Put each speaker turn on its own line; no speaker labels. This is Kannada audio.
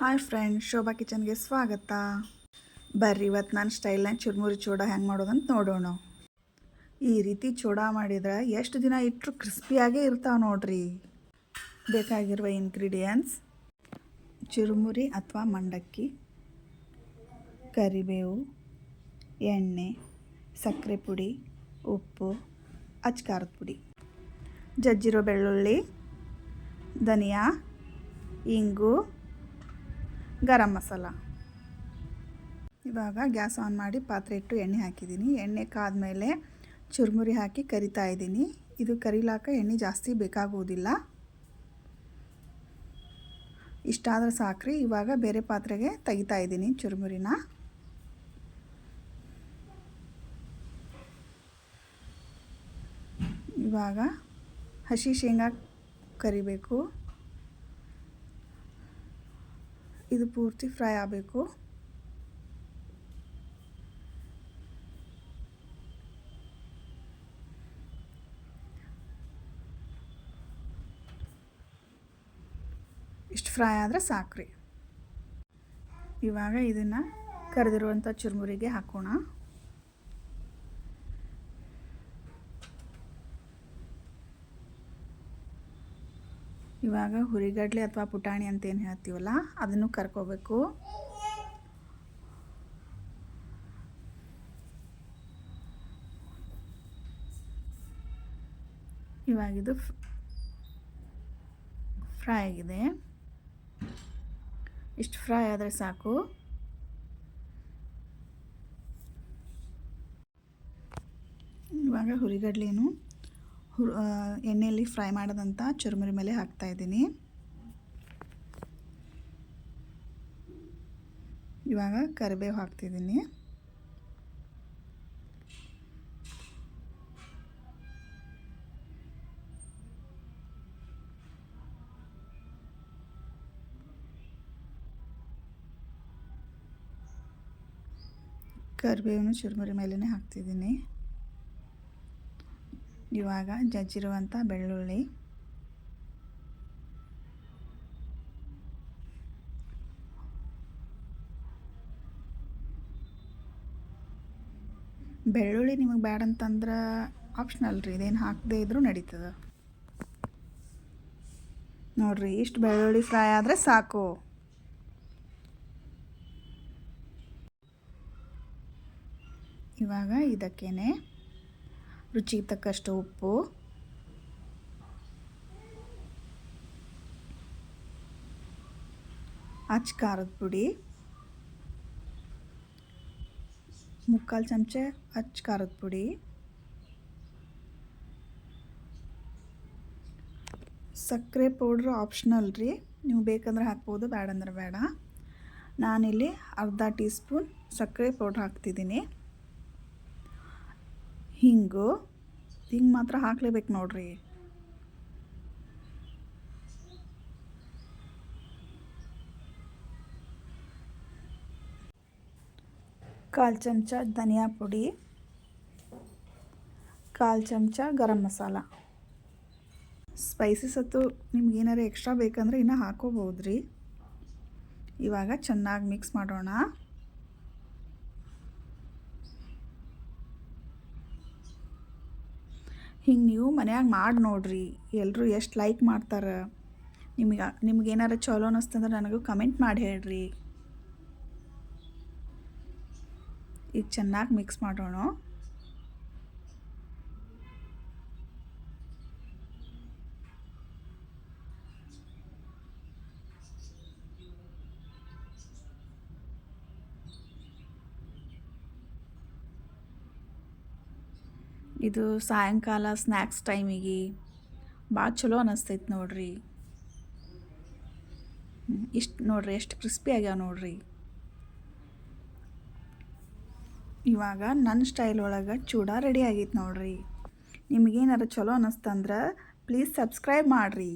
ಹಾಯ್ ಫ್ರೆಂಡ್ ಶೋಭಾ ಕಿಚನ್ಗೆ ಸ್ವಾಗತ. ಬರ್ರಿ ಇವತ್ತು ನಾನು ಸ್ಟೈಲ್ನಾಗ ಚುರ್ಮುರಿ ಚೂಡ ಹೆಂಗೆ ಮಾಡೋದಂತ ನೋಡೋಣ. ಈ ರೀತಿ ಚೂಡ ಮಾಡಿದ್ರೆ ಎಷ್ಟು ದಿನ ಇಟ್ಟರು ಕ್ರಿಸ್ಪಿಯಾಗೇ ಇರ್ತಾವೆ ನೋಡ್ರಿ. ಬೇಕಾಗಿರುವ ಇಂಗ್ರೀಡಿಯೆಂಟ್ಸ್ ಚುರುಮುರಿ ಅಥವಾ ಮಂಡಕ್ಕಿ, ಕರಿಬೇವು, ಎಣ್ಣೆ, ಸಕ್ಕರೆ ಪುಡಿ, ಉಪ್ಪು, ಅಚ್ಕಾರದ ಪುಡಿ, ಜಜ್ಜಿರೋ ಬೆಳ್ಳುಳ್ಳಿ, ಧನಿಯಾ, ಇಂಗು ಗರಂ ಮಸಾಲ. ಇವಾಗ ಗ್ಯಾಸ್ ಆನ್ ಮಾಡಿ ಪಾತ್ರೆ ಇಟ್ಟು ಎಣ್ಣೆ ಹಾಕಿದ್ದೀನಿ. ಎಣ್ಣೆ ಕಾದ್ಮೇಲೆ ಚುರುಮುರಿ ಹಾಕಿ ಕರಿತಾ ಇದ್ದೀನಿ. ಇದು ಕರಿಲಾಕ ಎಣ್ಣೆ ಜಾಸ್ತಿ ಬೇಕಾಗುವುದಿಲ್ಲ. ಇಷ್ಟಾದ್ರೆ ಸಾಕ್ರಿ. ಇವಾಗ ಬೇರೆ ಪಾತ್ರೆಗೆ ತೆಗಿತಾ ಇದ್ದೀನಿ ಚುರುಮುರಿನ. ಇವಾಗ ಹಸಿ ಶೇಂಗಾ ಕರಿಬೇಕು. ಇದು ಪೂರ್ತಿ ಫ್ರೈ ಆಗಬೇಕು. ಇಷ್ಟು ಫ್ರೈ ಆದರೆ ಸಾಕ್ರಿ. ಇವಾಗ ಇದನ್ನು ಕರೆದಿರುವಂಥ ಚುರುಮುರಿಗೆ ಹಾಕೋಣ. ಇವಾಗ ಹುರಿಗಡ್ಲೆ ಅಥವಾ ಪುಟಾಣಿ ಅಂತ ಏನು ಹೇಳ್ತೀವಲ್ಲ, ಅದನ್ನು ಕರ್ಕೋಬೇಕು. ಇವಾಗಿದು ಫ್ರೈ ಆಗಿದೆ. ಇಷ್ಟು ಫ್ರೈ ಆದರೆ ಸಾಕು. ಇವಾಗ ಹುರಿಗಡ್ಲೇನು ಹುರ್ ಎಣ್ಣೆಯಲ್ಲಿ ಫ್ರೈ ಮಾಡೋದಂಥ ಚುರುಮುರಿ ಮೇಲೆ ಹಾಕ್ತಾಯಿದ್ದೀನಿ ಇವಾಗ ಕರಿಬೇವು ಹಾಕ್ತಿದ್ದೀನಿ. ಕರಿಬೇವನ್ನು ಚುರುಮುರಿ ಮೇಲೇ ಹಾಕ್ತಿದ್ದೀನಿ. ಇವಾಗ ಜಜ್ಜಿರುವಂಥ ಬೆಳ್ಳುಳ್ಳಿ. ಬೆಳ್ಳುಳ್ಳಿ ನಿಮಗೆ ಬ್ಯಾಡ ಅಂತಂದ್ರೆ ಆಪ್ಷನಲ್ ರೀ, ಇದೇನು ಹಾಕದೇ ಇದ್ರೂ ನಡೀತದೆ. ನೋಡಿರಿ, ಇಷ್ಟು ಬೆಳ್ಳುಳ್ಳಿ ಫ್ರೈ ಆದರೆ ಸಾಕು. ಇವಾಗ ಇದಕ್ಕೇನೆ ರುಚಿಗೆ ತಕ್ಕಷ್ಟು ಉಪ್ಪು. ಅಚ್ಚ ಖಾರದ ಪುಡಿ. ಮುಕ್ಕಾಲು ಚಮಚ ಅಚ್ಚ ಖಾರದ ಪುಡಿ. ಸಕ್ಕರೆ ಪೌಡ್ರ್ ಆಪ್ಷನಲ್ ರೀ. ನೀವು ಬೇಕಂದ್ರೆ ಹಾಕ್ಬೋದು ಬೇಡ ಅಂದ್ರೆ ಬೇಡ. ನಾನಿಲ್ಲಿ ಅರ್ಧ ಟೀ ಸ್ಪೂನ್ ಸಕ್ಕರೆ ಪೌಡ್ರ್ ಹಾಕ್ತಿದ್ದೀನಿ. ಹಿಂಗು? ಹಿಂಗೆ ಮಾತ್ರ ಹಾಕ್ಲೇಬೇಕು ನೋಡ್ರಿ. ಕಾಲು ಚಮಚ ಧನಿಯಾ ಪುಡಿ. ಕಾಲು ಚಮಚ ಗರಂ ಮಸಾಲ. ಸ್ಪೈಸಸ್ ಅಥವಾ ನಿಮ್ಗೆ ಏನಾರು ಎಕ್ಸ್ಟ್ರಾ ಬೇಕಂದ್ರೆ ಇನ್ನೂ ಹಾಕೋಬೋದು ರೀ ಇವಾಗ ಚೆನ್ನಾಗಿ ಮಿಕ್ಸ್ ಮಾಡೋಣ. ಹಿಂಗೆ ನೀವು ಮನ್ಯಾಗ ಮಾಡಿ ನೋಡ್ರಿ. ಎಲ್ಲರೂ ಎಷ್ಟು ಲೈಕ್ ಮಾಡ್ತಾರೆ. ನಿಮಗೆ, ನಿಮ್ಗೆ ಏನಾರು ಚಲೋ ಅನ್ನಿಸ್ತಂದ್ರೆ ನನಗೂ ಕಮೆಂಟ್ ಮಾಡಿ ಹೇಳ್ರಿ. ಈಗ ಚೆನ್ನಾಗಿ ಮಿಕ್ಸ್ ಮಾಡೋಣ. ಇದು ಸಾಯಂಕಾಲ ಸ್ನ್ಯಾಕ್ಸ್ ಟೈಮಿಗೆ ಭಾಳ ಚಲೋ ಅನ್ನಿಸ್ತೈತೆ ನೋಡ್ರಿ. ಇಷ್ಟು ನೋಡ್ರಿ, ಎಷ್ಟು ಕ್ರಿಸ್ಪಿ ಆಗ್ಯಾವ ನೋಡ್ರಿ. ಇವಾಗ ನನ್ನ ಸ್ಟೈಲ್ ಒಳಗೆ ಚೂಡ ರೆಡಿ ಆಗೈತೆ ನೋಡ್ರಿ. ನಿಮಗೇನಾರು ಚಲೋ ಅನ್ನಿಸ್ತಂದ್ರೆ ಪ್ಲೀಸ್ ಸಬ್ಸ್ಕ್ರೈಬ್ ಮಾಡಿರಿ.